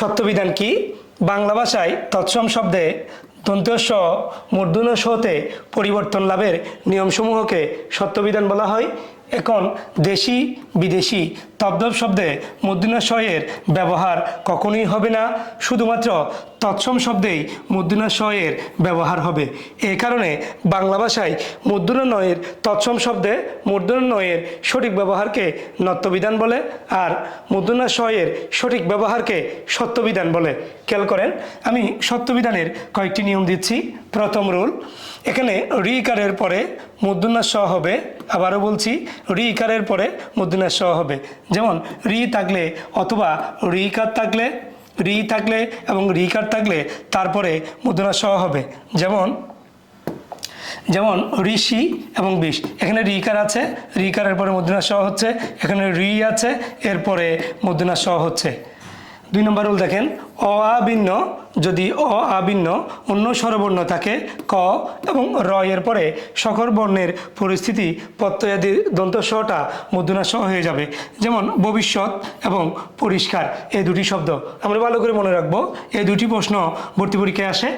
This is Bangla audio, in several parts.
সত্যবিধান কি? বাংলা ভাষায় তৎসম শব্দে তন্ত্রস্ব মূর্ধন সহতে পরিবর্তন লাভের নিয়মসমূহকে সত্যবিধান বলা হয়। এখন দেশি, বিদেশি তদ্ভব শব্দে মূর্ধন্য এর ব্যবহার কখনোই হবে না, শুধুমাত্র তৎসম শব্দেই মূর্ধন্য এর ব্যবহার হবে। এই কারণে বাংলা ভাষায় মূর্ধন্য নয়ের তৎসম শব্দে মূর্ধন্য নয়ের সঠিক ব্যবহারকে নত্যবিধান বলে আর মূর্ধন্য এর সঠিক ব্যবহারকে সত্যবিধান বলে। খেয়াল করেন, আমি সত্যবিধানের কয়েকটি নিয়ম দিচ্ছি। প্রথম রুল, এখানে রি ইকারের পরে মূর্ধন্য স হবে, আবারও বলছি রি ইকারের পরে মূর্ধন্য স হবে। যেমন রি থাকলে অথবা রি ইকার থাকলে রি থাকলে এবং রি ইকার থাকলে তারপরে মূর্ধন্য স হবে। যেমন যেমন ঋষি এবং বিষ। এখানে রিকার আছে, রিকারের পরে মধ্যনা স হচ্ছে। এখানে রি আছে, এরপরে মধ্যনা স হচ্ছে। দুই নম্বর রুল দেখেন, অ আবিন্ন যদি অ আবিন্ন অন্য স্বরবর্ণ থাকে, ক এবং র এর পরে সকর বর্ণের পরিস্থিতি প্রত্যয়াদি দন্ত সটা মধ্যনা স হয়ে যাবে। যেমন ভবিষ্যৎ এবং পরিষ্কার, এই দুটি শব্দ। আমরা ভালো করে মনে রাখব, এই দুটি প্রশ্ন ভর্তি পরীক্ষায় আসে।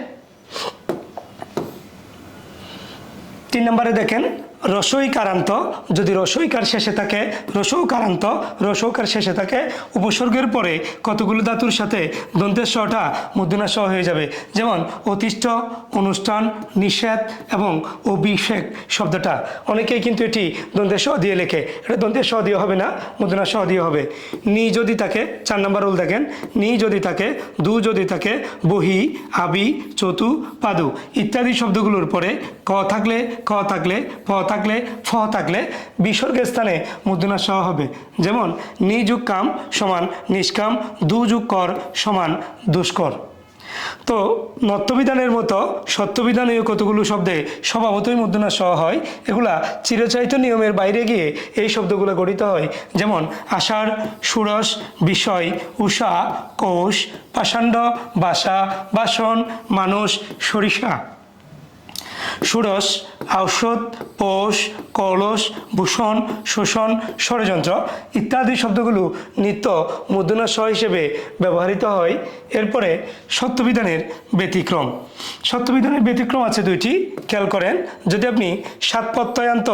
তিন নম্বরে দেখেন রসইকারান্ত, যদি রসইকার শেষে থাকে, রসৌকারান্ত, রসৌকার শেষে থাকে, উপসর্গের পরে কতগুলো ধাতুর সাথে দন্তের সটা মধ্যনা স হয়ে যাবে। যেমন অতিষ্ঠ, অনুষ্ঠান, নিষেধ এবং অভিষেক শব্দটা। অনেকেই কিন্তু এটি দন্তের স দিয়ে লেখে। এটা দন্তের স দিয়ে হবে না, মধ্যনা স দিয়ে হবে। নি যদি থাকে, চার নম্বর রুল দেখেন। নি যদি থাকে, দু যদি থাকে, বহি, আবি, চতু, পাদু। ইত্যাদি শব্দগুলোর পরে ক থাকলে ক থাকলে, প থাকলে, ফ থাকলে বিসর্গের স্থানে মূর্ধনা সহ হবে। যেমন নিযুগ কাম সমান নিষ্কাম দুযুগ কর সমান দুষ্কর। তো নত্যবিধানের মতো সত্যবিধানীয় কতগুলো শব্দে স্বভাবতই মূর্ধনা সহ হয়, এগুলা চিরচারিত নিয়মের বাইরে গিয়ে এই শব্দগুলো গঠিত হয়। যেমন, আষাঢ় সুরস বিষয় উষা, কোষ, পাষাণ্ড, বাসা, বাসন মানুষ সরিষা। ষোড়শ ঔষধ পোষ কলস, ভূষণ, শোষণ, ষড়যন্ত্র ইত্যাদি শব্দগুলো নিত্য মুদ্রণা স হিসেবে ব্যবহৃত হয়। এরপরে সত্যবিধানের ব্যতিক্রম। সত্যবিধানের ব্যতিক্রম আছে দুইটি, খেয়াল করেন। যদি আপনি সাত প্রত্যয়ান্ত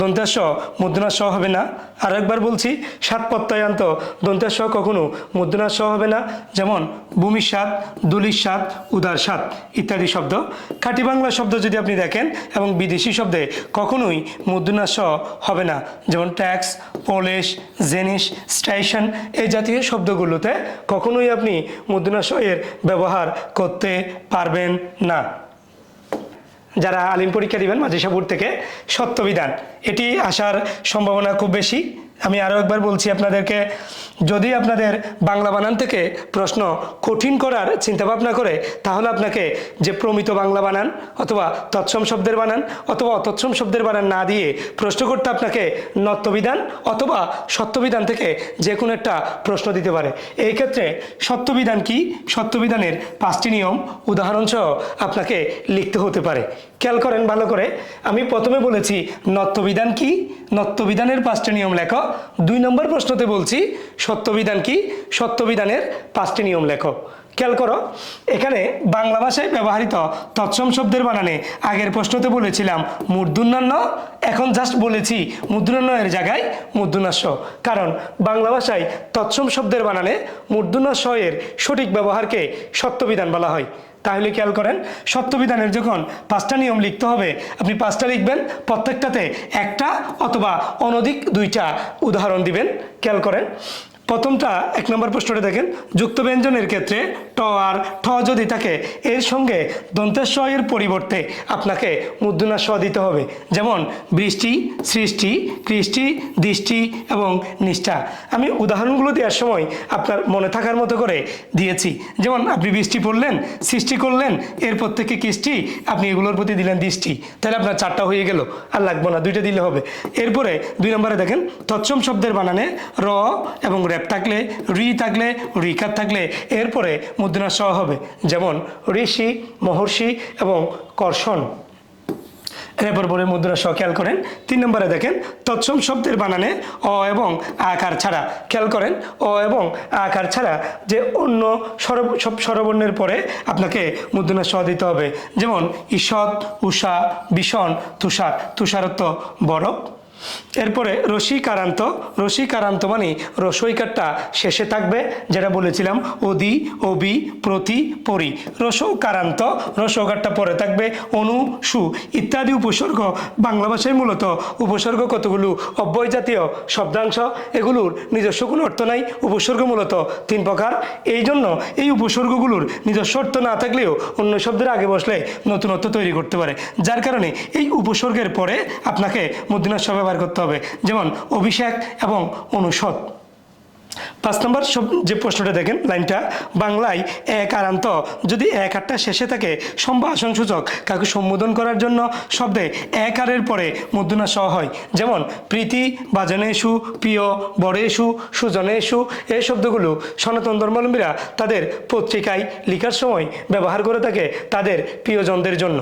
দন্তাস মুদ্রণা স হবে না আর একবার বলছি সাত প্রত্যয়ান্ত দন্তাস কখনো মুদ্রণা স হবে না, যেমন ভূমির স্বাদ দুলির স্বাদ উদার স্বাদ ইত্যাদি শব্দ। খাঁটি বাংলা শব্দ যদি আপনি দেখেন এবং বিদেশি শব্দে কখনোই মুদ্রণা স হবে না। যেমন ট্যাক্স, পলিশ জেনিস স্টেশন এই জাতীয় শব্দগুলোতে কখনোই আপনি মুদ্রণা স এর ব্যবহার করতে পারবেন না। যারা আলিম পরীক্ষা দিবেন মাঝিসাপুর থেকে সত্যবিধান এটি আসার সম্ভাবনা খুব বেশি। আমি আরও একবার বলছি আপনাদেরকে, যদি আপনাদের বাংলা বানান থেকে প্রশ্ন কঠিন করার চিন্তাভাবনা করে, তাহলে আপনাকে যে প্রমিত বাংলা বানান অথবা তৎসম শব্দের বানান অথবা অতৎসম শব্দের বানান না দিয়ে প্রশ্ন করতে আপনাকে নত্যবিধান অথবা সত্যবিধান থেকে যে কোনো একটা প্রশ্ন দিতে পারে। এই ক্ষেত্রে সত্যবিধান কি? সত্যবিধানের পাঁচটি নিয়ম, উদাহরণসহ আপনাকে লিখতে হতে পারে। খেয়াল করেন ভালো করে, আমি প্রথমে বলেছি নত্যবিধান কি? নত্যবিধানের পাঁচটি নিয়ম লেখো। দুই নম্বর প্রশ্নতে বলছি, সত্যবিধান কি? সত্যবিধানের পাঁচটি নিয়ম লেখো। খেয়াল করো, এখানে বাংলা ভাষায় ব্যবহৃত তৎসম শব্দের বানানে আগের প্রশ্নতে বলেছিলাম মূর্ধন্যান্য এখন জাস্ট বলেছি মূর্ধন্যান্যের জায়গায় মূর্ধন্যাস্য কারণ বাংলা ভাষায় তৎসম শব্দের বানানে মূর্ধন্যাস্য এর সঠিক ব্যবহারকে সত্যবিধান বলা হয়। তাহলে খেয়াল করেন, সত্যবিধানের যখন পাঁচটা নিয়ম লিখতে হবে, আপনি পাঁচটা লিখবেন, প্রত্যেকটাতে একটা অথবা অনধিক দুইটা উদাহরণ দিবেন। খেয়াল করেন প্রথমটা এক নম্বর প্রশ্নটা দেখেন, যুক্ত ব্যঞ্জনের ক্ষেত্রে ট আর ঠ যদি থাকে, এর সঙ্গে দন্তের স এর পরিবর্তে আপনাকে মুদ্রণা স দিতে হবে। যেমন, বৃষ্টি, সৃষ্টি, কৃষ্টি, দৃষ্টি এবং নিষ্ঠা। আমি উদাহরণগুলো দেওয়ার সময় আপনার মনে থাকার মতো করে দিয়েছি। যেমন, আপনি বৃষ্টি পড়লেন, সৃষ্টি করলেন, এরপর থেকে কৃষ্টি, আপনি এগুলোর প্রতি দিলেন দৃষ্টি। তাহলে আপনার চারটা হয়ে গেল, আর লাগবে না, দুইটা দিলে হবে। এরপরে দুই নম্বরে দেখেন, তৎসম শব্দের বানানে র এবং র্যাপ থাকলে, রি থাকলে রিকার থাকলে এরপরে মুদ্রণা সহ হবে। যেমন ঋষি, মহর্ষি এবং কর্ষণ। এরপর পরে মুদ্রা সহ, খেয়াল করেন। তিন নম্বরে দেখেন, তৎসম শব্দের বানানে অ এবং আকার ছাড়া। খেয়াল করেন, অ এবং আকার ছাড়া যে অন্য সব স্বরবর্ণের পরে আপনাকে মুদ্রা সহ দিতে হবে। যেমন ঈষৎ উষা ভীষণ, তুষার। তুষারত্ব বরফ এরপরে রসিকারান্ত রসিকারান্ত মানে রসইকারটা শেষে থাকবে, যেটা বলেছিলাম, অদি, অবি, প্রতি, পরি। রসকারান্ত, রসকারটা পরে থাকবে, অনু, সু ইত্যাদি উপসর্গ। বাংলা ভাষায় মূলত উপসর্গ কতগুলো? অব্যয় জাতীয় শব্দাংশ, এগুলোর নিজস্ব কোনো অর্থ নাই, উপসর্গ মূলত তিন প্রকার। এই জন্য এই উপসর্গগুলোর নিজস্ব অর্থ না থাকলেও অন্য শব্দের আগে বসলে নতুনত্ব তৈরি করতে পারে। যার কারণে এই উপসর্গের পরে আপনাকে মুদ্রিনাস্য ব্যবহার করতে হবে। যেমন অভিষেক এবং অনুষদ। পাঁচ নম্বর যে প্রশ্নটা দেখেন, লাইনটা, বাংলায় এক আরান্ত যদি এক আটটা শেষে থাকে, সম্ভাষণ সূচক, কাউকে সম্বোধন করার জন্য শব্দে এক আরের পরে মুদ্রণা সহ হয়। যেমন, প্রীতি বাজনেশু প্রিয় বড়েশু সুজনেশু এই শব্দগুলো সনাতন ধর্মাবলম্বীরা তাদের পত্রিকায় লেখার সময় ব্যবহার করে থাকে তাদের প্রিয়জনদের জন্য।